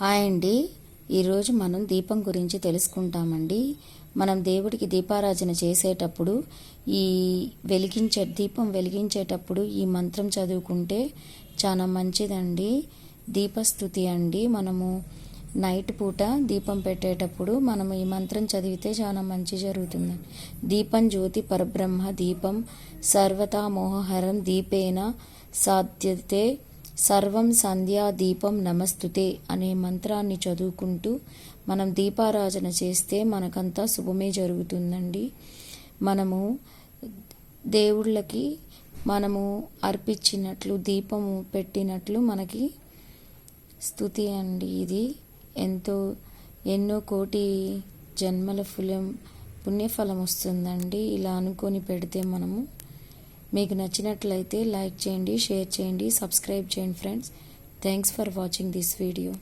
Hi అండి. ఈరోజు మనం దీపం గురించి తెలుసుకుంటామండి. మనం దేవుడికి దీపారాధన చేసేటప్పుడు ఈ వెలిగించే దీపం వెలిగించేటప్పుడు ఈ మంత్రం చదువుకుంటే చాలా మంచిదండి. దీపస్థుతి అండి. మనము నైట్ పూట దీపం పెట్టేటప్పుడు మనం ఈ మంత్రం చదివితే చాలా మంచి జరుగుతుంది. దీపం జ్యోతి పరబ్రహ్మ దీపం సర్వతా మోహహరం దీపేన సాధ్యతే సర్వం సంధ్యా దీపం నమస్తుతే అనే మంత్రాన్ని చదువుకుంటూ మనం దీపారాధన చేస్తే మనకంతా శుభమే జరుగుతుందండి. మనము దేవుళ్ళకి మనము అర్పించినట్లు దీపము పెట్టినట్లు మనకి స్థుతి అండి ఇది. ఎంతో ఎన్నో కోటి జన్మల ఫులం పుణ్యఫలం వస్తుందండి. ఇలా అనుకొని పెడితే మనము మీకు నచ్చినట్లయితే లైక్ చేయండి షేర్ చేయండి సబ్స్క్రైబ్ చేయండి friends. Thanks for watching this video